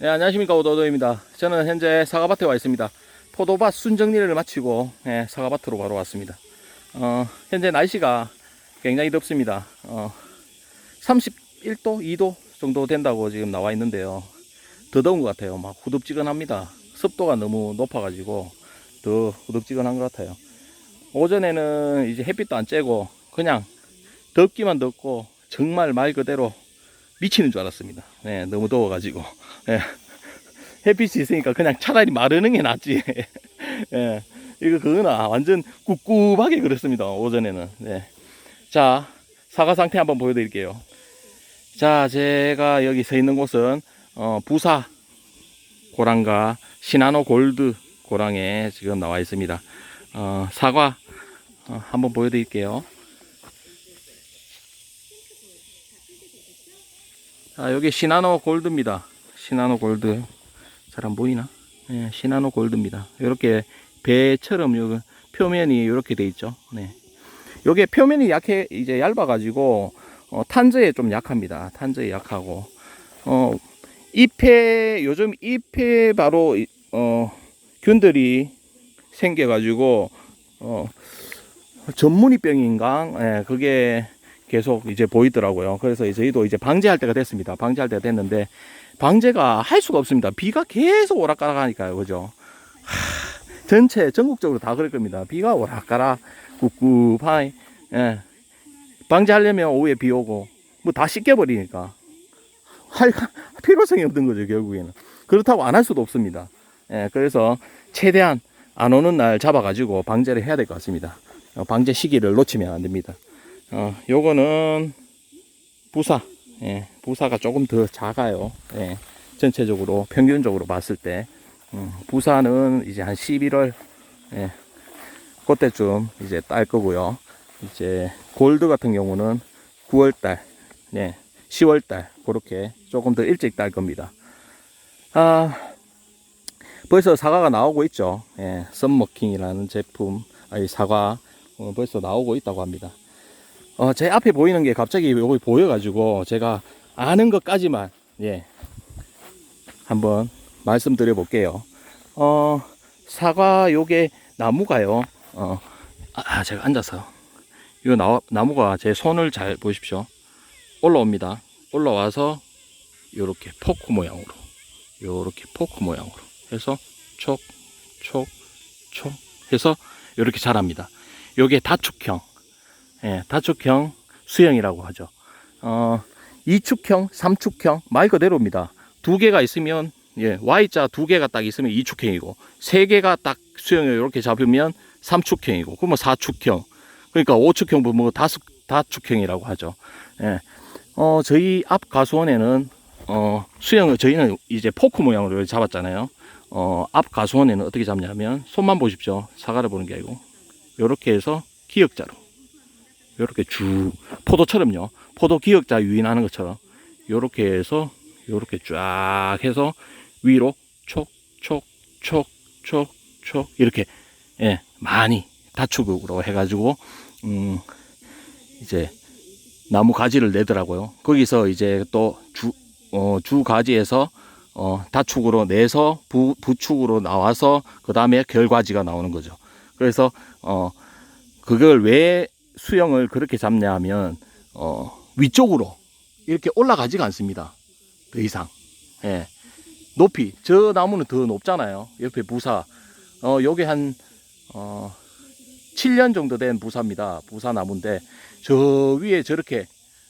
네, 안녕하십니까 오도도입니다. 저는 현재 사과밭에 와 있습니다. 포도밭 순정리를 마치고 예, 사과밭으로 바로 왔습니다. 어, 현재 날씨가 굉장히 덥습니다. 어, 31도, 2도 정도 된다고 지금 나와 있는데요. 더 더운 것 같아요. 막 후덥지근합니다. 습도가 너무 높아가지고 더 후덥지근한 것 같아요. 오전에는 이제 햇빛도 안 쬐고 그냥 덥기만 덥고 정말 말 그대로 미치는 줄 알았습니다. 네, 너무 더워가지고. 예. 햇빛이 있으니까 그냥 차라리 마르는 게 낫지. 예. 이거 그거나 완전 꿉꿉하게 그랬습니다. 오전에는. 네. 자, 사과 상태 한번 보여드릴게요. 자, 제가 여기 서 있는 곳은 어, 부사 고랑과 시나노 골드 고랑에 지금 나와 있습니다. 어, 사과 어, 한번 보여드릴게요. 자, 여기 시나노 골드입니다. 시나노 골드. 잘 안 보이나? 네, 시나노 골드입니다. 이렇게 배처럼 요 표면이 이렇게 돼 있죠. 네. 요게 표면이 약해, 이제 얇아가지고, 어, 탄저에 좀 약합니다. 탄저에 약하고, 어, 잎에, 요즘 잎에 바로, 이- 어, 균들이 생겨가지고, 어, 전문이병인가? 예, 그게 계속 이제 보이더라고요. 그래서 저희도 이제 방제할 때가 됐습니다. 방제할 때가 됐는데, 방제가 할 수가 없습니다. 비가 계속 오락가락 하니까요. 그죠? 하, 전체, 전국적으로 다 그럴 겁니다. 비가 오락가락, 꿉꿉하니, 예. 방제하려면 오후에 비 오고, 뭐 다 씻겨버리니까. 할 필요성이 없는 거죠, 결국에는. 그렇다고 안 할 수도 없습니다. 예, 그래서 최대한 안 오는 날 잡아가지고 방제를 해야 될 것 같습니다. 어, 방제 시기를 놓치면 안 됩니다. 어, 요거는 부사. 예, 부사가 조금 더 작아요. 예, 전체적으로 평균적으로 봤을 때 음, 부사는 이제 한 11월 예, 그때쯤 이제 딸 거고요. 이제 골드 같은 경우는 9월 달, 예, 10월 달 그렇게 조금 더 일찍 딸 겁니다. 아, 벌써 사과가 나오고 있죠. 예, 썸머킹이라는 제품, 아니 사과 어, 벌써 나오고 있다고 합니다. 어, 제 앞에 보이는 게 갑자기 여기 보여가지고 제가 아는 것까지만 예 한번 말씀드려 볼게요. 어, 사과 요게 나무가요. 어, 아, 제가 앉아서 요 나, 나무가 제 손을 잘 보십시오. 올라옵니다. 올라와서 요렇게 포크 모양으로 요렇게 포크 모양으로 해서 촉, 촉, 촉 해서 요렇게 자랍니다. 요게 다축형 예, 다축형 수형이라고 하죠. 어, 2축형, 3축형 말 그대로입니다. 두 개가 있으면 예, Y자 두 개가 딱 있으면 2축형이고 세 개가 딱 수형을 이렇게 잡으면 3축형이고 그러면 4축형 그러니까 5축형 보면 다섯 다축형이라고 하죠. 예. 어, 저희 앞 가수원에는 어, 수형을 저희는 이제 포크 모양으로 잡았잖아요. 어, 앞 가수원에는 어떻게 잡냐면 손만 보십시오. 사과를 보는 게 아니고 이렇게 해서 기역자로 요렇게 쭉 포도처럼요. 포도 기역자 유인하는 것처럼 요렇게 해서 요렇게 쫙 해서 위로 촉촉촉촉촉 이렇게 예, 많이 다축으로 해가지고 음 이제 나무 가지를 내더라고요. 거기서 이제 또주 어, 주 가지에서 어, 다축으로 내서 부, 부축으로 나와서 그 다음에 결과지가 나오는 거죠. 그래서 어, 그걸 왜 수영을 그렇게 잡냐 하면 어, 위쪽으로 이렇게 올라가지가 않습니다. 더 이상. 예. 높이 저 나무는 더 높잖아요. 옆에 부사. 어, 요게 한 어, 7년 정도 된 부사입니다. 부사 나무인데 저 위에 저렇게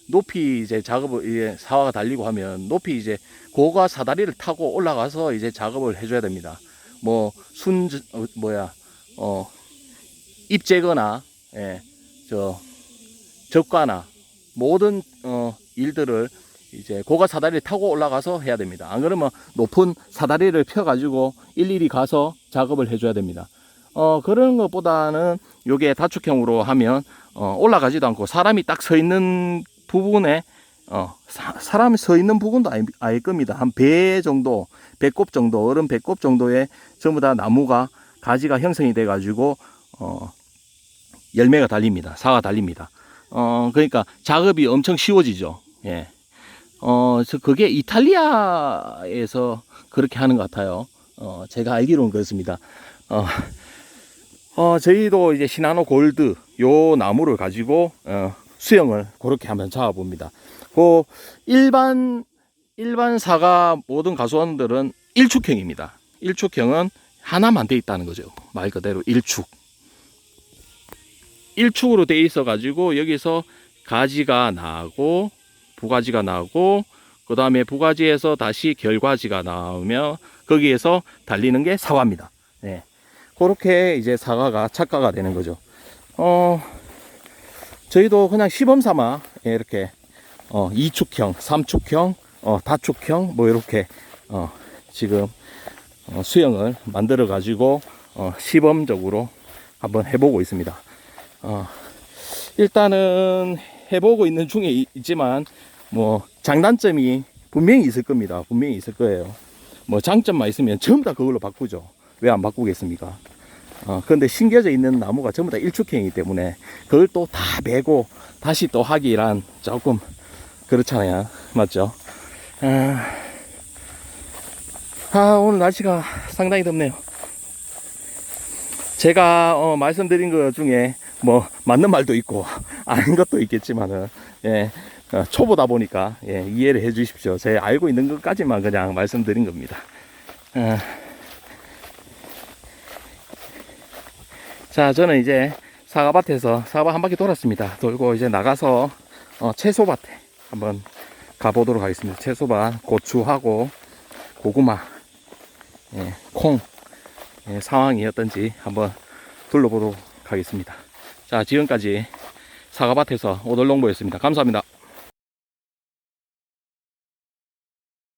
높이 이제 작업을 이제 사화가 달리고 하면 높이 이제 고가 사다리를 타고 올라가서 이제 작업을 해줘야 됩니다. 뭐순 어, 뭐야 어 입재거나 예, 저 적과나 모든 어, 일들을 이제 고가 사다리를 타고 올라가서 해야 됩니다. 안 그러면 높은 사다리를 펴 가지고 일일이 가서 작업을 해 줘야 됩니다. 어, 그런 것보다는 요게 다축형으로 하면 어, 올라가지도 않고 사람이 딱 서 있는 부분에 어, 사, 사람이 서 있는 부분도 아니, 아닐 겁니다. 한 배 정도, 배꼽 정도, 어른 배꼽 정도에 전부 다 나무가 가지가 형성이 돼 가지고 어, 열매가 달립니다. 사가 달립니다. 어, 그러니까 작업이 엄청 쉬워지죠. 예. 어, 저 그게 이탈리아에서 그렇게 하는 것 같아요. 어, 제가 알기로는 그렇습니다. 어, 어, 저희도 이제 시나노 골드 요 나무를 가지고 어, 수영을 그렇게 한번 잡아봅니다. 그 일반 일반 사과 모든 가수원들은 일축형입니다. 일축형은 하나만 돼 있다는 거죠. 말 그대로 일축. 일축으로 돼 있어 가지고 여기서 가지가 나고 부가지가 나고 그 다음에 부가지에서 다시 결과지가 나오며 거기에서 달리는 게 사과입니다. 네. 그렇게 이제 사과가 착과가 되는 거죠. 어, 저희도 그냥 시범 삼아 예, 이렇게 어, 2축형, 3축형, 어, 다축형 뭐 이렇게 어, 지금 어, 수영을 만들어 가지고 어, 시범적으로 한번 해보고 있습니다. 어, 일단은 해보고 있는 중에 이- 있지만 뭐 장단점이 분명히 있을 겁니다. 분명히 있을 거예요. 뭐 장점만 있으면 전부 다 그걸로 바꾸죠. 왜 안 바꾸겠습니까? 어, 그런데 심겨져 있는 나무가 전부 다 일축형이기 때문에 그걸 또 다 메고 다시 또 하기란 조금 그렇잖아요. 맞죠? 아, 아, 오늘 날씨가 상당히 덥네요. 제가 어, 말씀드린 것 중에 뭐 맞는 말도 있고 아닌 것도 있겠지만은 예, 어, 초보다 보니까 예, 이해를 해 주십시오. 제 알고 있는 것까지만 그냥 말씀드린 겁니다. 아, 자, 저는 이제 사과밭에서 사과밭 한 바퀴 돌았습니다. 돌고 이제 나가서 어, 채소밭에 한번 가보도록 하겠습니다. 채소밭, 고추하고 고구마, 예, 콩 예, 상황이 어떤지 한번 둘러보도록 하겠습니다. 자, 지금까지 사과밭에서 오돌농부였습니다. 감사합니다.